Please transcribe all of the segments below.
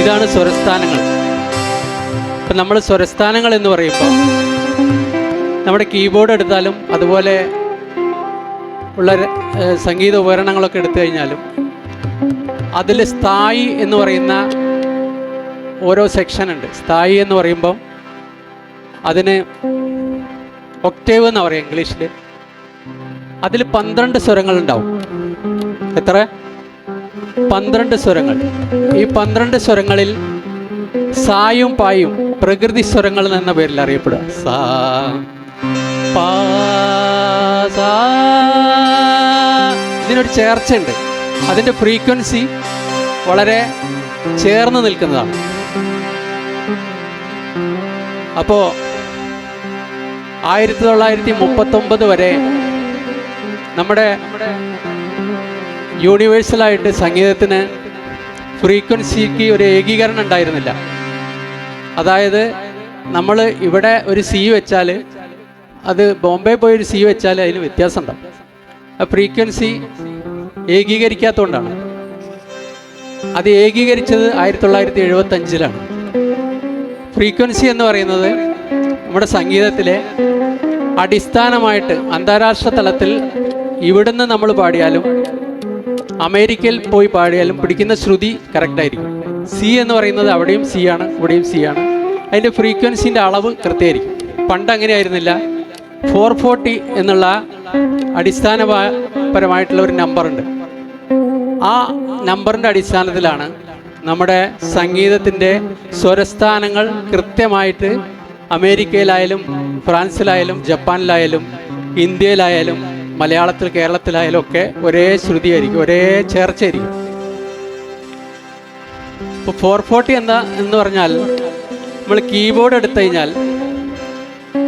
ഇതാണ് സ്വരസ്ഥാനങ്ങൾ. ഇപ്പം നമ്മൾ സ്വരസ്ഥാനങ്ങൾ എന്ന് പറയുമ്പോൾ നമ്മുടെ കീബോർഡ് എടുത്താലും അതുപോലെ ഉള്ള സംഗീത ഉപകരണങ്ങളൊക്കെ എടുത്തു കഴിഞ്ഞാലും അതിൽ സ്ഥായി എന്ന് പറയുന്ന ഓരോ സെക്ഷൻ ഉണ്ട്. സ്ഥായി എന്ന് പറയുമ്പം അതിന് ഒക്ടേവ് എന്ന് പറയും ഇംഗ്ലീഷിൽ. അതിൽ പന്ത്രണ്ട് സ്വരങ്ങൾ ഉണ്ടാവും. എത്ര? പന്ത്രണ്ട് സ്വരങ്ങൾ. ഈ പന്ത്രണ്ട് സ്വരങ്ങളിൽ സായും പായും പ്രകൃതി സ്വരങ്ങൾ എന്ന പേരിൽ അറിയപ്പെടുക. സാ പാ ഇതിനൊരു ചേർച്ചയുണ്ട്. അതിന്റെ ഫ്രീക്വൻസി വളരെ ചേർന്ന് നിൽക്കുന്നതാണ്. അപ്പോൾ ആയിരത്തി തൊള്ളായിരത്തി മുപ്പത്തൊമ്പത് വരെ നമ്മുടെ യൂണിവേഴ്സലായിട്ട് സംഗീതത്തിന് ഫ്രീക്വൻസിക്ക് ഒരു ഏകീകരണം ഉണ്ടായിരുന്നില്ല. അതായത് നമ്മൾ ഇവിടെ ഒരു സി വെച്ചാൽ അത് ബോംബെ പോയി ഒരു സി വെച്ചാൽ അതിന് വ്യത്യാസം ഉണ്ടാവും ആ ഫ്രീക്വൻസി ഏകീകരിക്കാത്തതുകൊണ്ടാണ്. അത് ഏകീകരിച്ചത് ആയിരത്തി തൊള്ളായിരത്തി എഴുപത്തി അഞ്ചിലാണ് ഫ്രീക്വൻസി എന്ന് പറയുന്നത് നമ്മുടെ സംഗീതത്തിലെ അടിസ്ഥാനമായിട്ട് അന്താരാഷ്ട്ര തലത്തിൽ ഇവിടുന്ന് നമ്മൾ പാടിയാലും അമേരിക്കയിൽ പോയി പാടിയാലും പിടിക്കുന്ന ശ്രുതി കറക്റ്റായിരിക്കും സി എന്ന് പറയുന്നത് അവിടെയും സി ആണ് ഇവിടെയും സി ആണ്. അതിന്റെ ഫ്രീക്വൻസിന്റെ അളവ് കൃത്യമായിരിക്കും. പണ്ട് അങ്ങനെ ആയിരുന്നില്ല ഫോർ ഫോർട്ടി എന്നുള്ള അടിസ്ഥാനപരമായിട്ടുള്ള ഒരു നമ്പറുണ്ട് ആ നമ്പറിന്റെ അടിസ്ഥാനത്തിലാണ് നമ്മുടെ സംഗീതത്തിന്റെ സ്വരസ്ഥാനങ്ങൾ കൃത്യമായിട്ട് അമേരിക്കയിലായാലും ഫ്രാൻസിലായാലും ജപ്പാനിലായാലും ഇന്ത്യയിലായാലും മലയാളത്തിൽ കേരളത്തിലായാലും ഒക്കെ ഒരേ ശ്രുതിയായിരിക്കും ഒരേ ചേർച്ചയായിരിക്കും. ഇപ്പോൾ ഫോർ ഫോർട്ടി എന്താ എന്ന് പറഞ്ഞാൽ നമ്മൾ കീബോർഡ് എടുത്തു കഴിഞ്ഞാൽ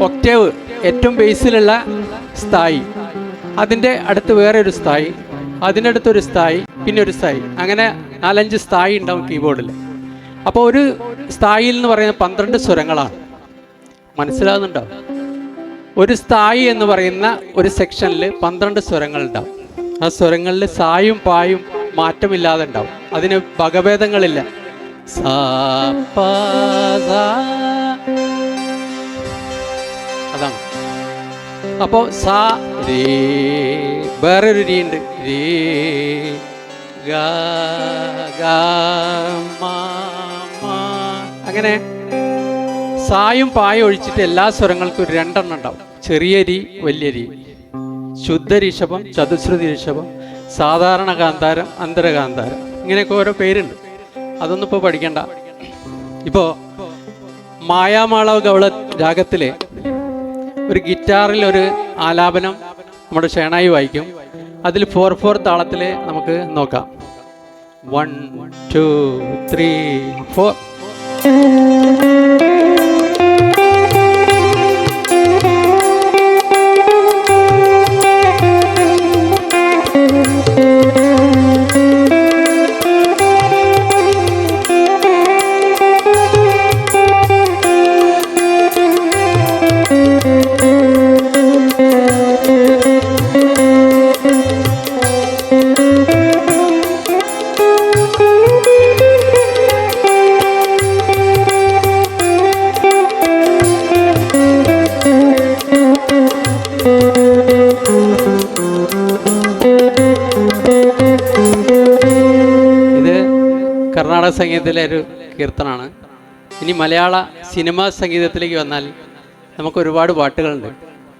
ഒക്ടേവ് ഏറ്റവും ബേസിലുള്ള സ്ഥായി അതിന്റെ അടുത്ത് വേറെ ഒരു സ്ഥായി അതിന്റെ അടുത്തൊരു സ്ഥായി പിന്നെ ഒരു സ്ഥായി അങ്ങനെ നാലഞ്ച് സ്ഥായി ഉണ്ടാവും കീബോർഡിൽ അപ്പോൾ ഒരു സ്ഥായിൽ എന്ന് പറയുന്നത് പന്ത്രണ്ട് സ്വരങ്ങളാണ്. മനസ്സിലാകുന്നുണ്ടോ ഒരു സ്ഥായി എന്ന് പറയുന്ന ഒരു സെക്ഷനിൽ പന്ത്രണ്ട് സ്വരങ്ങൾ ഉണ്ടാവും. ആ സ്വരങ്ങളിൽ സായും പായും മാറ്റമില്ലാതെ ഉണ്ടാവും. അതിന് വകഭേദങ്ങളില്ല. അതാണ്. അപ്പോ സാ രേ വേറൊരു രീ ഉണ്ട് രേ അങ്ങനെ സായും പായും ഒഴിച്ചിട്ട് എല്ലാ സ്വരങ്ങൾക്കും ഒരു രണ്ടെണ്ണം ഉണ്ടാവും. ചെറിയ രി വലിയ രി ശുദ്ധ ഋഷഭം ചതുശ്രുതി ഋഷഭം സാധാരണ കാന്താരം അന്തരകാന്താരം. ഇങ്ങനെയൊക്കെ ഓരോ പേരുണ്ട്. അതൊന്നും ഇപ്പോൾ പഠിക്കണ്ട. ഇപ്പോൾ മായാമാളവ ഗൗള രാഗത്തിലെ ഒരു ഗിറ്റാറിൽ ഒരു ആലാപനം നമ്മുടെ ഷേണായി വായിക്കും. അതിൽ ഫോർ ഫോർ താളത്തിൽ നമുക്ക് നോക്കാം. One two three four. സംഗീതത്തിലെ ഒരു കീർത്തനാണ്. ഇനി മലയാള സിനിമാ സംഗീതത്തിലേക്ക് വന്നാൽ നമുക്ക് ഒരുപാട് പാട്ടുകളുണ്ട്.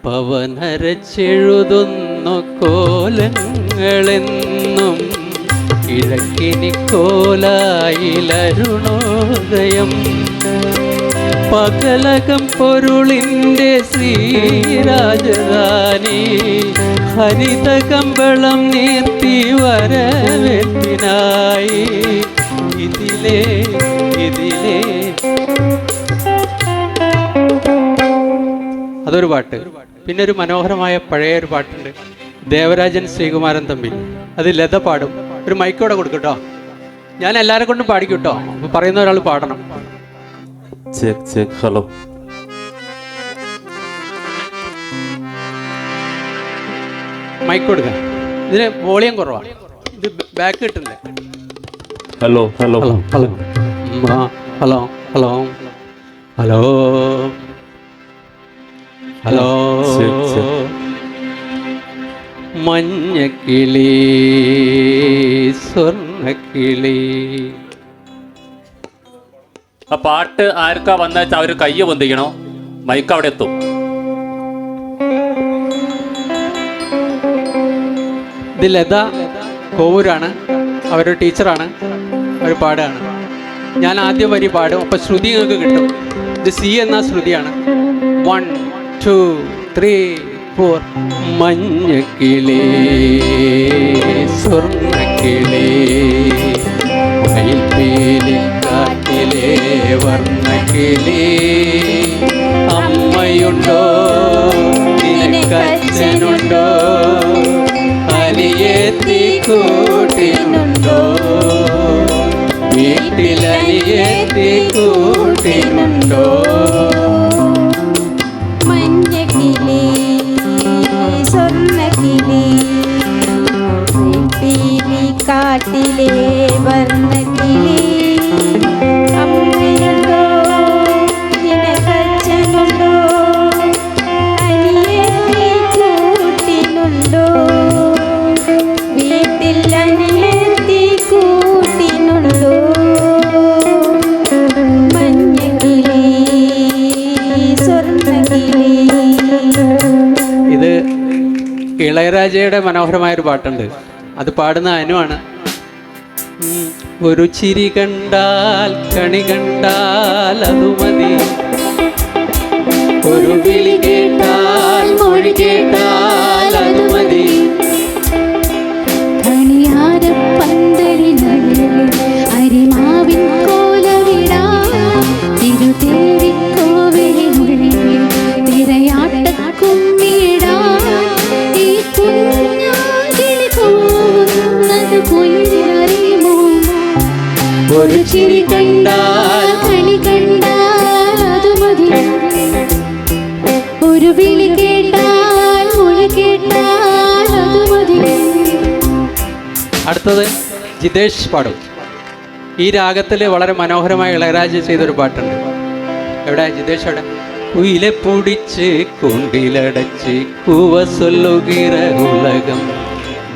പവനരച്ചെഴുതുന്നു കോലങ്ങളെന്നും കിഴക്കിനി കോലായിലരുണോദയം. പകലകം പൊരുളിന്റെ ശ്രീരാജധാനി ഹരിതകമ്പളം നീർത്തി വരവേൽപ്പിനായി ഇതിലേ ഇതിലേ. അതൊരു പാട്ട്. പിന്നെ ഒരു മനോഹരമായ പഴയ ഒരു പാട്ടുണ്ട്. ദേവരാജൻ ശ്രീകുമാരൻ തമ്പി അത് ലത പാടും. ഒരു മൈക്കോടെ കൊടുക്കട്ടോ. ഞാൻ എല്ലാരെ കൊണ്ടും പാടിക്കൂട്ടോ. അപ്പൊ പറയുന്ന ഒരാൾ പാടണം. ഹലോ. മൈക്ക് കൊടുക്കാം. ഇതിന് വോളിയം കുറവാണ് ഇത് ബാക്ക് കിട്ടുന്നില്ല hello hello hello hello hello hello hello hello മഞ്ഞ കിളി മഞ്ഞക്കിളി സ്വർണക്കിളി. ആ പാട്ട് ആർക്കാ വന്നാച്ചാ അവർ കയ്യ പൊന്തിക്കണോ? മൈക്ക് അവിടെ എത്തും. ഇത് ലത കോവൂരാണ്. അവരൊരു ടീച്ചറാണ് അവർ പാടുകയാണ് ഞാൻ ആദ്യം വരി പാടും അപ്പം ശ്രുതി നിങ്ങൾക്ക് കിട്ടും. ഇത് സി എന്ന ശ്രുതിയാണ്. വൺ ടു ത്രീ ഫോർ മഞ്ഞക്കിളി സ്വർണക്കിളി കാട്ടിലെ വർണക്കിളി അമ്മയുണ്ടോ നിനക്കച്ഛനുണ്ടോ കൂട്ടിനുണ്ടോ? വീട്ടിലനിയത്തി കൂട്ടിനുണ്ടോ മഞ്ഞക്കിളി സ്വർണക്കിളി കാട്ടിലെ വർണക്കിളി ഇളയരാജയുടെ മനോഹരമായ ഒരു പാട്ടുണ്ട്. അത് പാടുന്ന അനുവാണ് ഒരു ചിരി കണ്ടാൽ കണി കണ്ടാൽ അത് മതി. ഒരു വിളി കേട്ടാൽ മൊഴി കേട്ടാൽ ഒരു ചിരി കണ്ടാൽ കണി കണ്ടാൽ ഒരു വിളി കേട്ടാൽ കേട്ടാൽ അടുത്തത് ജിതേഷ് പാടും. ഈ രാഗത്തിൽ വളരെ മനോഹരമായ ഇളയരാജ ചെയ്തൊരു പാട്ടുണ്ട്. എവിടെ ജിതേഷ് അവിടെ? ഉയില പൊടിച്ച് കുണ്ടിലടച്ച് കൂവ സൊല്ലുകിറ ഉലകം.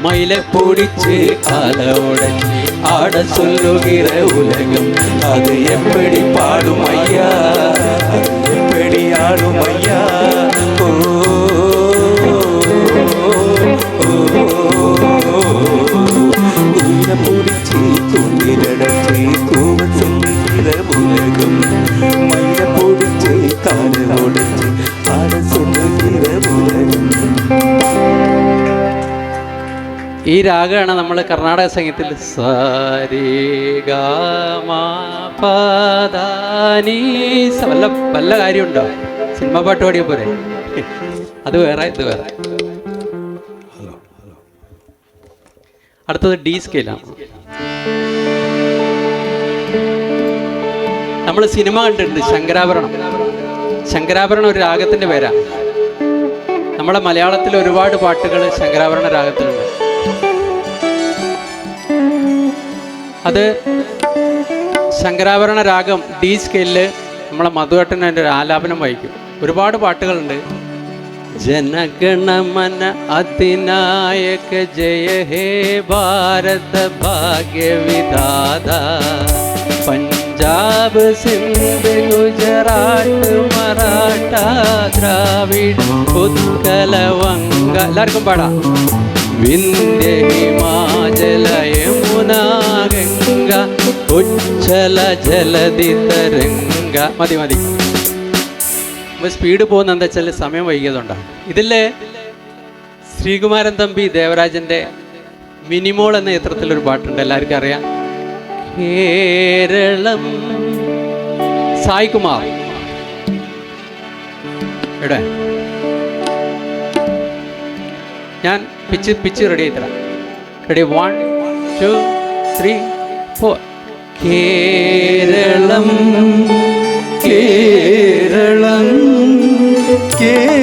മയില പൊടിച്ച് കാല ഉടച്ച് ஆட சொல்லுகிற உலகம் அது எப்படி பாடும் ஐயா? எப்படி ஆடும் ஐயா? ஓ, ஓ, உயிரை பிடிச்சி துணிலடச்சி கூவ சொல்லுகிற உலகம் ഈ രാഗമാണ് നമ്മൾ കർണാടക സംഗീതത്തിൽ വല്ല വല്ല കാര്യമുണ്ടോ? സിനിമ പാട്ട് പാടിയ പോരെ. അത് വേറെ ഇത് വേറെ. അടുത്തത് ഡി സ്കെയിലാണ്. നമ്മൾ സിനിമ കണ്ടിട്ടുണ്ട് ശങ്കരാഭരണം. ശങ്കരാഭരണം ഒരു രാഗത്തിന്റെ പേരാണ്. നമ്മുടെ മലയാളത്തിൽ ഒരുപാട് പാട്ടുകൾ ശങ്കരാഭരണ രാഗത്തിലുണ്ട്. അത് ശങ്കരാഭരണ രാഗം ഡി സ്കെയിലിൽ നമ്മളെ മധുവേട്ടൻ അതിന്റെ ഒരു ആലാപനം വഹിക്കും ഒരുപാട് പാട്ടുകളുണ്ട്. ജനഗണമന അതിനായക ജയ ഹേ ഭാരത ഭാഗ്യവിധാത പഞ്ചാബ് സിന്ധ് ഗുജറാത്ത് മറാഠ ദ്രാവിഡ് ഉത്കല വങ്ക എല്ലാവർക്കും പാടാം. വിന്ധ്യ ഹിമാചല യമുന ഗംഗ ഉജ്ജല ജലതി തരംഗ. മതി മതി. സ്പീഡ് പോകുന്ന എന്താ വെച്ചാൽ സമയം വൈകിയതുകൊണ്ടാണ് ഇതിൽ ശ്രീകുമാരൻ തമ്പി ദേവരാജന്റെ മിനിമോൾ എന്ന ചിത്രത്തിലൊരു പാട്ടുണ്ട് എല്ലാവർക്കും അറിയാം. കേരളം. സായികുമാർ എവിടെ? ഞാൻ പിച്ച് പിച്ച് റെഡി ആയി തരാം. Ready one two three four Keralam Keralam കേളികൊട്ടുയരുന്ന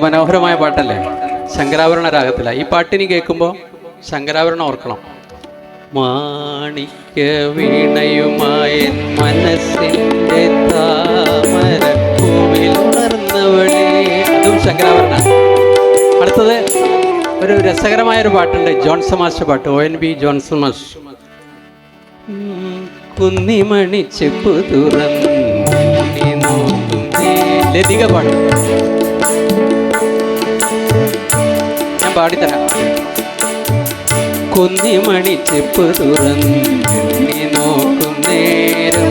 ഇത് മനോഹരമായ പാട്ടല്ലേ? ശങ്കരാഭരണ രാഗത്തില ഈ പാട്ടിനി കേൾക്കുമ്പോൾ ശങ്കരാഭരണം ഓർക്കണം. മാണിക്യ വീണയുമായ മനസ്സിന്റെ താമരപ്പൂവിൽ ഉണർന്നവളേ. അതും ശങ്കരാഭരണ. അടുത്തത് ഒരു രസകരമായ ഒരു പാട്ടുണ്ട്. ജോൺസൺ മാസ്റ്റർ പാട്ട്. O N V Johnson master. കുന്നിമണി ചെപ്പ് തുറന്നു ലതിക പാട്ട്. പാടിത്തരാം. കുന്നിമണി ചെപ്പ് തുറന്ന് നോക്കും നേരം.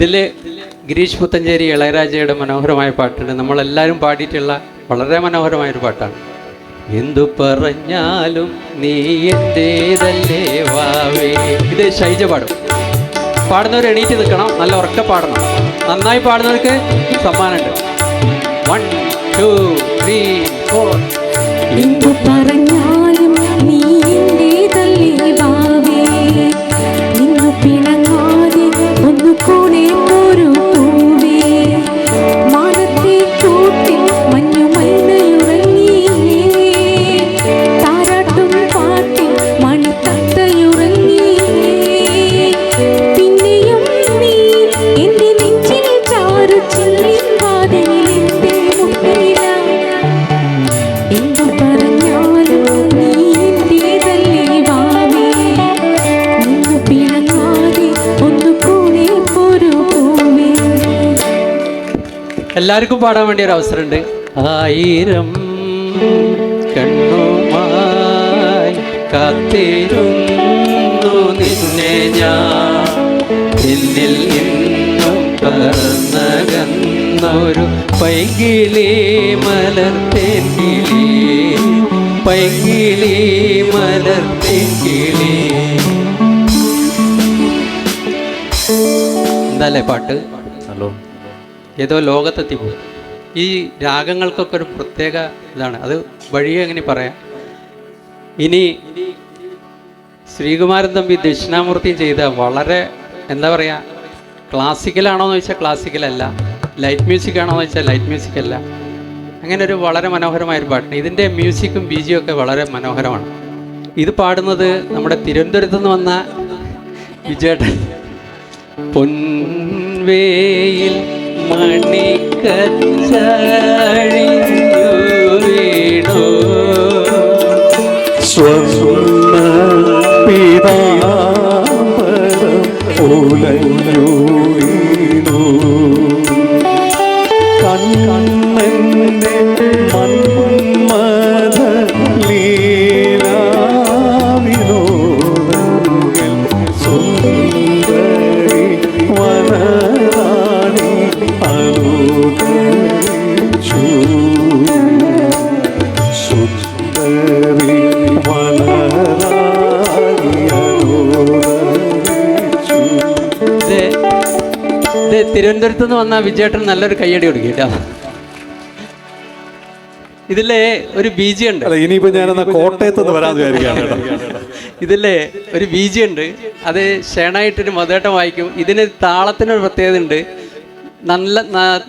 ഇതിൽ ഗിരീഷ് പുത്തഞ്ചേരി ഇളയരാജയുടെ മനോഹരമായ പാട്ടുണ്ട്. നമ്മളെല്ലാവരും പാടിയിട്ടുള്ള വളരെ മനോഹരമായൊരു പാട്ടാണ്. എന്തു പറഞ്ഞാലും നീ എന്റേതല്ലേ വാവേ? ഇത് ഷൈജ പാടും. പാടുന്നവർ എണീറ്റ് നിൽക്കണം. നല്ല ഉറക്ക പാടണം. നന്നായി പാടുന്നവർക്ക് സമ്മാനമുണ്ട്. വൺ ടു ത്രീ ഫോർ എല്ലാവർക്കും പാടാൻ വേണ്ടി ഒരു അവസരമുണ്ട്. ആയിരം കണ്ണുമായി കാത്തിരുന്നു നിന്നെ ഞാൻ. എന്നിൽ നിന്നും പറന്നകന്നൊരു പൈകിളി മലർത്തേൻ കിളി പൈകിളി മലർത്തേൻ കിളി എന്താല്ലേ പാട്ട്? ഹലോ. ഏതോ ലോകത്തെത്തി പോകും ഈ രാഗങ്ങൾക്കൊക്കെ ഒരു പ്രത്യേക ഇതാണ്. അത് വഴിയെ എങ്ങനെ പറയാം. ഇനി ശ്രീകുമാരൻ തമ്പി ദക്ഷിണാമൂർത്തി ചെയ്ത വളരെ എന്താ പറയുക ക്ലാസിക്കലാണോ എന്ന് ചോദിച്ചാൽ ക്ലാസിക്കലല്ല ലൈറ്റ് മ്യൂസിക് ആണോ എന്ന് വെച്ചാൽ ലൈറ്റ് മ്യൂസിക് അല്ല. അങ്ങനെ ഒരു വളരെ മനോഹരമായ പാട്ട് ഇതിന്റെ മ്യൂസിക്കും ബീജിയും ഒക്കെ വളരെ മനോഹരമാണ്. ഇത് പാടുന്നത് നമ്മുടെ തിരുവനന്തപുരത്ത് നിന്ന് വന്ന വിജയേട്ടൻ. പൊൻവേയിൽ മണിക്കച്ചാഴിഞ്ഞു വീണു സ്വർണ പീതാംബരം ഉലഞ്ഞു തിരുവനന്തപുരത്ത് നിന്ന് വന്ന വിജയേട്ടൻ നല്ലൊരു കയ്യടി കൊടുക്കും കേട്ടോ ഇതിലെ ഒരു ബി ജി ഉണ്ട് ഇനിയിപ്പോ ഞാനെന്നാ കോട്ടയത്ത് നിന്ന് വരാൻ വിചാരിക്കുകയാണ് ഇതിലെ ഒരു ബി ജി ഉണ്ട് അത് ഷേണായിട്ടൊരു മതേട്ടം വായിക്കും ഇതിന് താളത്തിനൊരു പ്രത്യേകത ഉണ്ട് നല്ല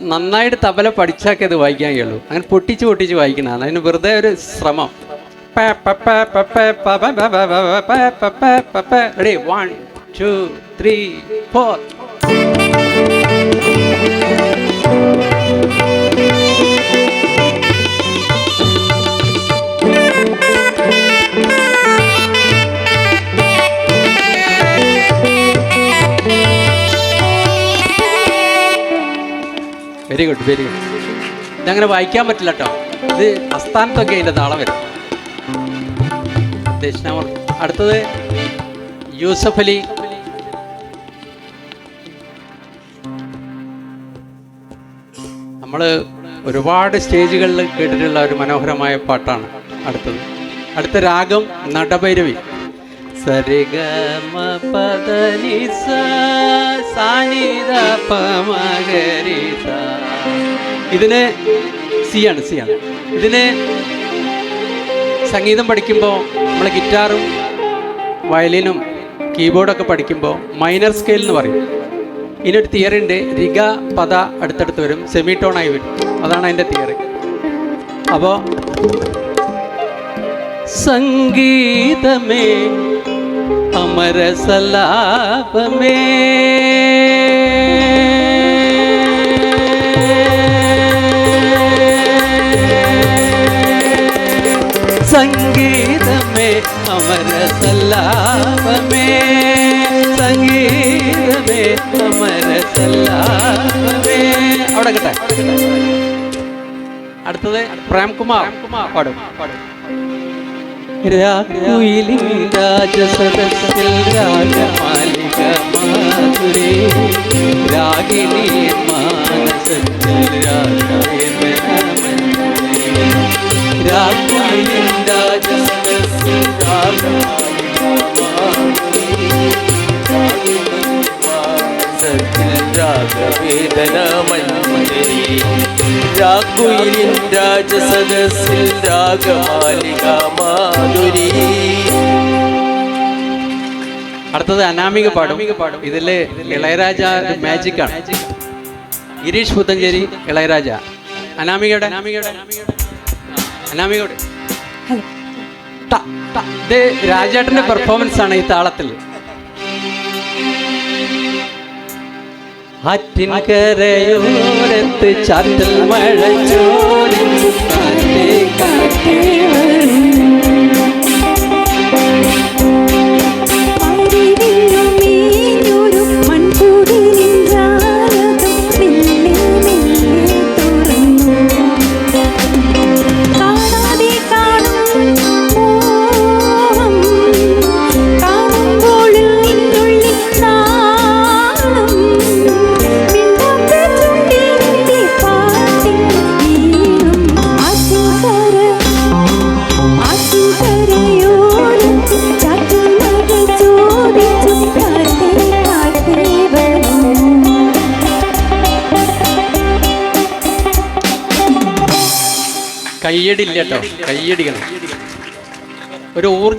നന്നായിട്ട് തബല പഠിച്ചാക്കേ അത് വായിക്കാൻ കഴിയുള്ളൂ അങ്ങനെ പൊട്ടിച്ച് പൊട്ടിച്ച് വായിക്കുന്നതാണ് അതിന് വെറുതെ ഒരു ശ്രമം ready one two three four very good very good ഇതങ്ങനെ വായിക്കാൻ പറ്റില്ല കേട്ടോ ഇത് അസ്ഥാനത്തൊക്കെ അതിന്റെ താളം വരും. അടുത്തത് യൂസഫ് അലി നമ്മൾ ഒരുപാട് സ്റ്റേജുകളിൽ കേട്ടിട്ടുള്ള ഒരു മനോഹരമായ പാട്ടാണ് അടുത്തത്. അടുത്ത രാഗം നടഭൈരവി. സരിഗമ പദനി സാനിദ പമഗരി സാ. ഇതിന് സി ആണ് സി ആണ്. ഇതിന് സംഗീതം പഠിക്കുമ്പോൾ നമ്മൾ ഗിറ്റാറും വയലിനും കീബോർഡൊക്കെ പഠിക്കുമ്പോൾ മൈനർ സ്കെയിൽ എന്ന് പറയും. ഇതിനൊരു തിയറി ഉണ്ട്. രിഗ പദ അടുത്തടുത്ത് വരും. സെമി ടോണായി വരും. അതാണ് അതിന്റെ തിയറി അപ്പോൾ സംഗീതമേ അമരസലാപമേ. സംഗീതമേ അമരസലാപമേ. സംഗീതമേ അവിടെ കേട്ടെ. അടുത്തത് പ്രേംകുമാർ പാടും. രാഗുയിലിൻ രാജസദസ്സിൽ രാഗമാലിക മാധുരേ രാഗിണി മാനസത്തിൽ രാഗവേദനമഞ്ജരി രാഗുയിലിൻ രാജസദസ്സിൽ രാഗമാലിക മാധുരി. അടുത്തത് അനാമിക പാടും. ഇതിലെ ഇളയരാജ മാജിക് ആണ്. ഗിരീഷ് പുത്തഞ്ചേരി ഇളയരാജ. അനാമികയുടെ. അനാമികയുടെ. അനാമികയുടെ. ട, ട. ഇത് രാജേട്ടന്റെ പെർഫോമൻസ് ആണ് ഈ താളത്തിൽ ആറ്റിൻകരയോരത്ത് ചാറ്റൽ മഴ ചോദിച്ചു കാറ്റേ കാറ്റേ.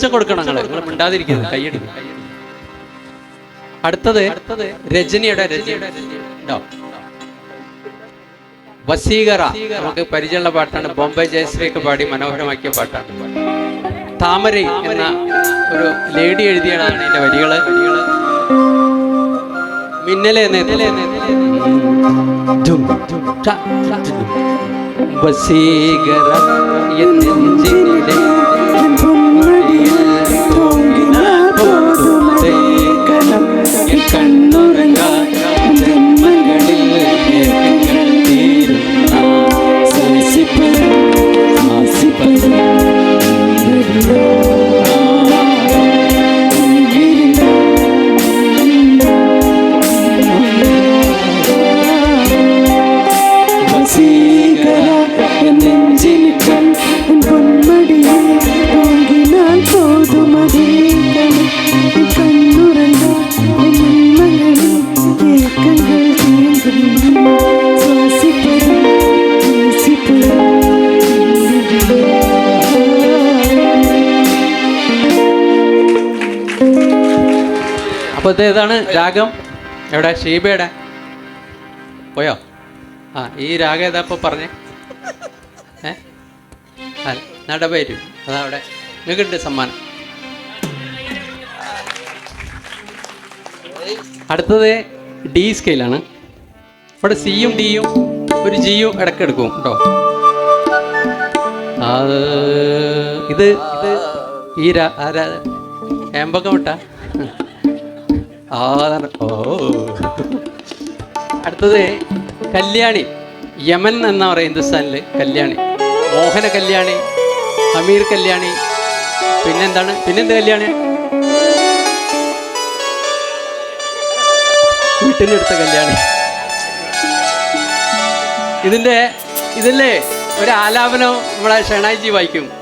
ഊർജം കൊടുക്കണം നിങ്ങൾ. നിങ്ങൾ മിണ്ടാതിരിക്കുന്നത് അടുത്തത് രജനിയുടെ വസീകറ. നമുക്ക് പരിചയമുള്ള പാട്ടാണ്. ബോംബെ ജയശ്രീക്ക് പാടി മനോഹരമാക്കിയ പാട്ടാണ്. താമര എന്ന ഒരു ലേഡി എഴുതിയതാണ് ഇതിന്റെ വരികൾ. മിന്നലെ നേതലെ വസീകര അപ്പൊ ഇത് ഏതാണ് രാഗം? എവിടെ? ഷീബയുടെ? പോയോ? ആ ഈ രാഗം ഏതാ ഇപ്പൊ പറഞ്ഞേ? ഏ? ആ നടപേരും അതാ അവിടെ. നിങ്ങൾക്കുണ്ട് സമ്മാനം. അടുത്തത് ഡി സ്കെയിലാണ്. ഇവിടെ സിയും ഡിയും ഒരു ജിയും ഇടയ്ക്ക് എടുക്കും കേട്ടോ ഇത് ഇത് ഈ രാ ആരാ ഏമ്പക്കം വിട്ട. ഓ. അടുത്തത് കല്യാണി. യമൻ എന്ന് പറയും ഹിന്ദുസ്ഥാനിൽ കല്യാണി. മോഹന കല്യാണി അമീർ കല്യാണി പിന്നെന്താണ്? പിന്നെന്ത് കല്യാണി? വീട്ടിലെടുത്ത കല്യാണി. ഇതിന്റെ ഇതില്ലേ? ഒരു ആലാപനം നമ്മളെ ഷെണായിജി വായിക്കും.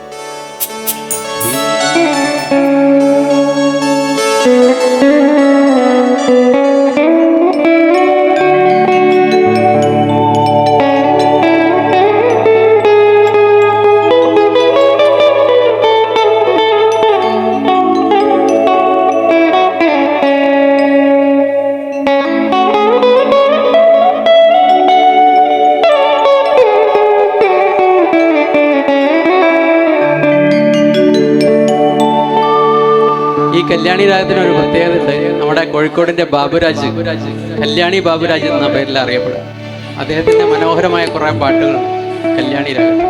കല്യാണി രാഗത്തിന് ഒരു പ്രത്യേകത നമ്മുടെ കോഴിക്കോടിന്റെ ബാബുരാജ്. കല്യാണി ബാബുരാജ് എന്ന പേരിൽ അറിയപ്പെടും. അദ്ദേഹത്തിന്റെ മനോഹരമായ കുറെ പാട്ടുകൾ കല്യാണി രാഗം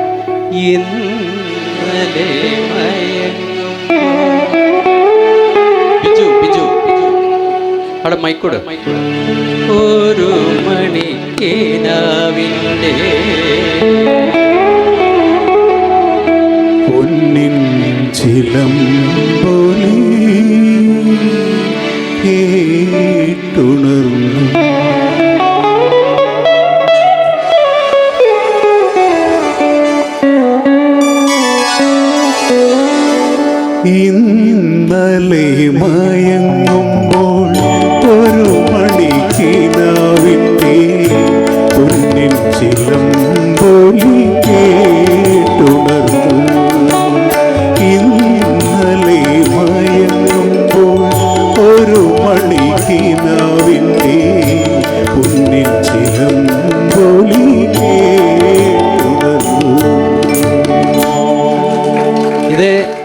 ബിജു ബിജു അവിടെ മൈക്കോട് ഒരു മണിക്കേനാവിന്റെ പൊന്നിൻ കേട്ടുണർന്നു.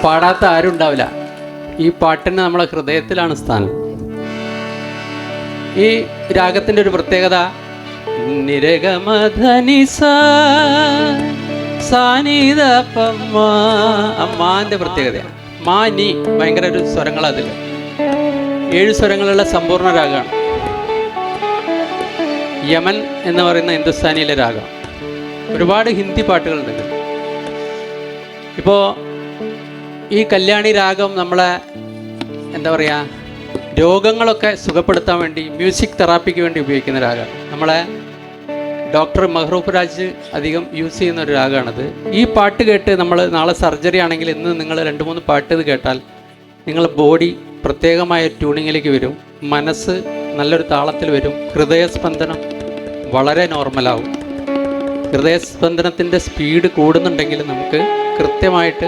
പാടാത്ത ആരും ഉണ്ടാവില്ല. ഈ പാട്ടിന് നമ്മളെ ഹൃദയത്തിലാണ് സ്ഥാനം. ഈ രാഗത്തിന്റെ ഒരു പ്രത്യേകത അമ്മാന്റെ പ്രത്യേകതയാണ്. മാ നീ ഭയങ്കര ഒരു സ്വരങ്ങൾ അതിൽ ഏഴ് സ്വരങ്ങളുള്ള സമ്പൂർണ രാഗമാണ് യമൻ എന്ന് പറയുന്ന ഹിന്ദുസ്ഥാനിയിലെ രാഗം. ഒരുപാട് ഹിന്ദി പാട്ടുകളുണ്ട്. ഇപ്പോ ഇപ്പോൾ ഈ കല്യാണി രാഗം നമ്മളെ എന്താ പറയുക രോഗങ്ങളൊക്കെ സുഖപ്പെടുത്താൻ വേണ്ടി മ്യൂസിക് തെറാപ്പിക്ക് വേണ്ടി ഉപയോഗിക്കുന്ന രാഗമാണ് നമ്മളെ ഡോക്ടർ മെഹ്റൂഫ് രാജ് അധികം യൂസ് ചെയ്യുന്ന ഒരു രാഗമാണത് ഈ പാട്ട് കേട്ട് നമ്മൾ നാളെ സർജറി ആണെങ്കിൽ ഇന്ന് നിങ്ങൾ രണ്ട് മൂന്ന് പാട്ട് ഇത് കേട്ടാൽ നിങ്ങളുടെ ബോഡി പ്രത്യേകമായ ട്യൂണിങ്ങിലേക്ക് വരും. മനസ്സ് നല്ലൊരു താളത്തിൽ വരും. ഹൃദയസ്പന്ദനം വളരെ നോർമലാവും ഹൃദയസ്പന്ദനത്തിന്റെ സ്പീഡ് കൂടുന്നുണ്ടെങ്കിൽ നമുക്ക് കൃത്യമായിട്ട്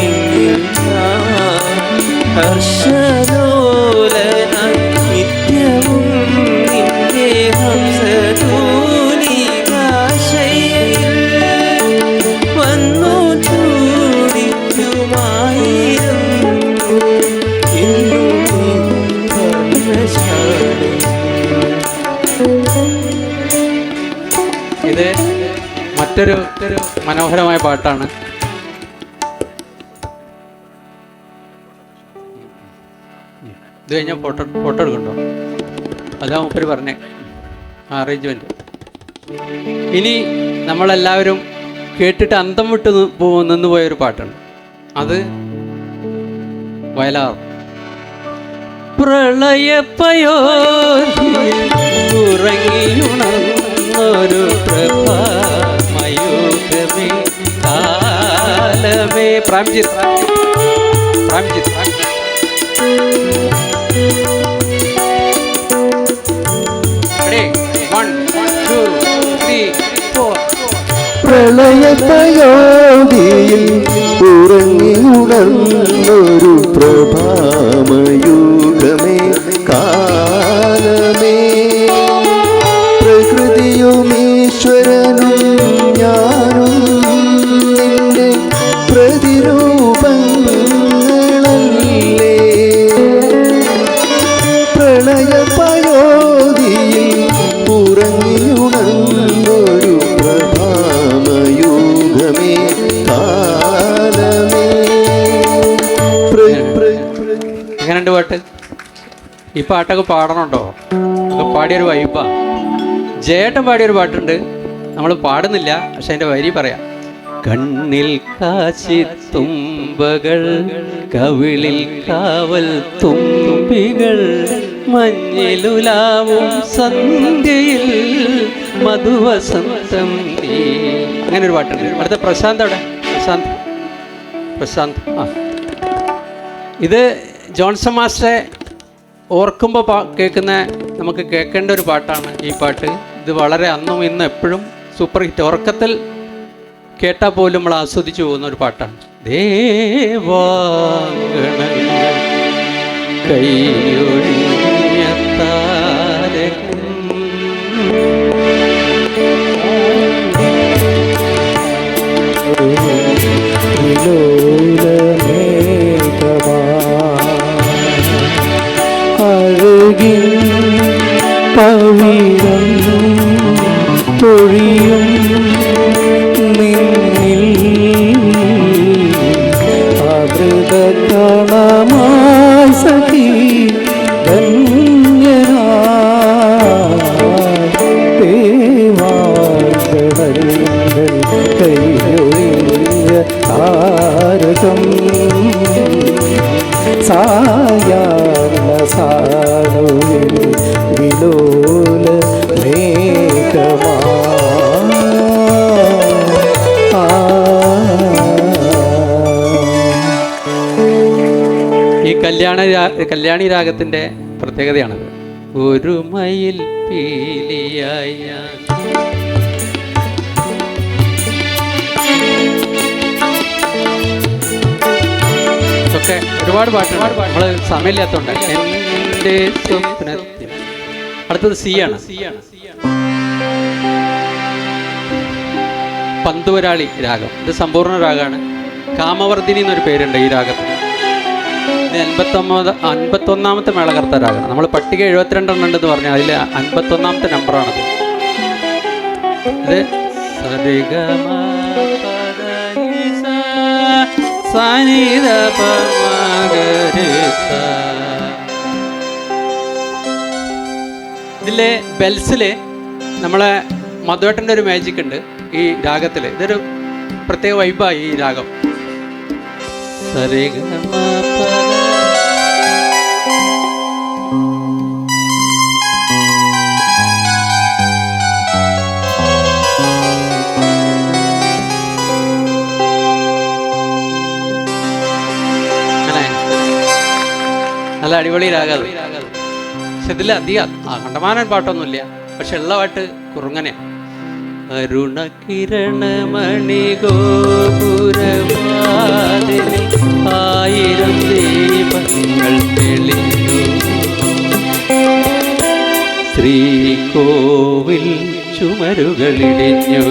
ഹർഷലോലനായി നിത്യവും നിന്റെ ഹംസധൂനി ഭാഷയിൽ വന്നു പർണശാലയിൽ. ഇത് മറ്റൊരു മനോഹരമായ പാട്ടാണ് കഴിഞ്ഞാൽ ഫോട്ടോ ഫോട്ടോ എടുക്കണ്ടോ? അതാ മൂപ്പര് പറഞ്ഞേ. അറേഞ്ച്മെന്റ് ഇനി നമ്മളെല്ലാവരും കേട്ടിട്ട് അന്തം വിട്ട് നിന്ന് പോയൊരു പാട്ടുണ്ട് അത് വയലാർ. പ്രളയപ്പയോ ഉറങ്ങിയുണർന്നൊരു പ്രഭാമയൂകമേ പ്രാംജിത് പ്രാംജിത് പ്രാംജിത്? പ്രളയതയോടിയിൽ ഉറങ്ങിയുണർന്നൊരു പ്രഭാമയൂകമേ പാട്ടൊക്കെ പാടണുണ്ടോ? ഒക്കെ പാടിയൊരു വൈബാ ജയേട്ടൻ പാടിയൊരു പാട്ടുണ്ട്. നമ്മൾ പാടുന്നില്ല പക്ഷെ അതിന്റെ വരി പറയാം. കണ്ണിൽ കാശി തുമ്പകൾ കവിളിൽ കാവൽ തുമ്പികൾ മഞ്ഞിലുലാവും സന്ധ്യയിൽ മധുവസന്തം അങ്ങനെ ഒരു പാട്ടുണ്ട്. അടുത്ത പ്രശാന്ത് അവിടെ. പ്രശാന്ത്. പ്രശാന്ത്. ആ. ഇത് ജോൺസൺ മാസ്റ്ററെ ഓർക്കുമ്പോൾ കേൾക്കുന്ന നമുക്ക് കേൾക്കേണ്ട ഒരു പാട്ടാണ് ഈ പാട്ട്. ഇത് വളരെ അന്നും ഇന്നും എപ്പോഴും സൂപ്പർ ഹിറ്റ് ഉറക്കത്തിൽ കേട്ടാൽ പോലും നമ്മൾ ആസ്വദിച്ചു പോകുന്ന ഒരു പാട്ടാണ്. വിലോലമേഘമാ പവിഴം പൊഴിയും കല്യാണ രാ- കല്യാണി രാഗത്തിന്റെ പ്രത്യേകതയാണത് ഒരു മയിൽ പീലിയായി ഇതൊക്കെ ഒരുപാട് പാട്ടുകൾ നമ്മൾ സമയമില്ലാത്തതുകൊണ്ട് എന്റെ സ്വപ്നത്തിൽ. അടുത്തത് സി ആണ് സി ആണ്. പന്തുവരാളി രാഗം. ഇത് സമ്പൂർണ രാഗമാണ്. കാമവർദ്ധിനി എന്നൊരു പേരുണ്ട് ഈ രാഗത്തിന്. ഇത് എൺപത്തൊമ്പത് അൻപത്തൊന്നാമത്തെ മേളകർത്തരാകണം. നമ്മൾ പട്ടിക എഴുപത്തിരണ്ടെണ്ണം ഉണ്ടെന്ന് പറഞ്ഞാൽ അതിൽ അൻപത്തൊന്നാമത്തെ നമ്പറാണത്. ഇതിലെ ബെൽസിൽ നമ്മളെ മധുവേട്ടന്റെ ഒരു മാജിക് ഉണ്ട് ഈ രാഗത്തിൽ ഇതൊരു പ്രത്യേക വൈബായി ഈ രാഗം. സരിഗമ നല്ല അടിപൊളി രാഗം പക്ഷെ ഇതിൽ അധികം ആ കണ്ടമാനൻ പാട്ടൊന്നുമില്ല. പക്ഷെ ഉള്ള പാട്ട് കുറുങ്ങനെ. അരുണകിരണമണി ആയിരം ശ്രീകോവിൽ ചുമരുകളിടിഞ്ഞു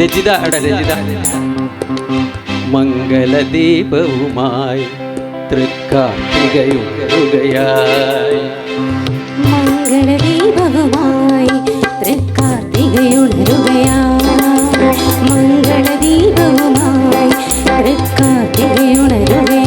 രചിത അവിടെ രചിത മംഗളദീപവുമായി തൃക്കാർത്തികയുണരുകയായി മംഗളദീപകമായി തൃക്കാർത്തികയുണരുകയായി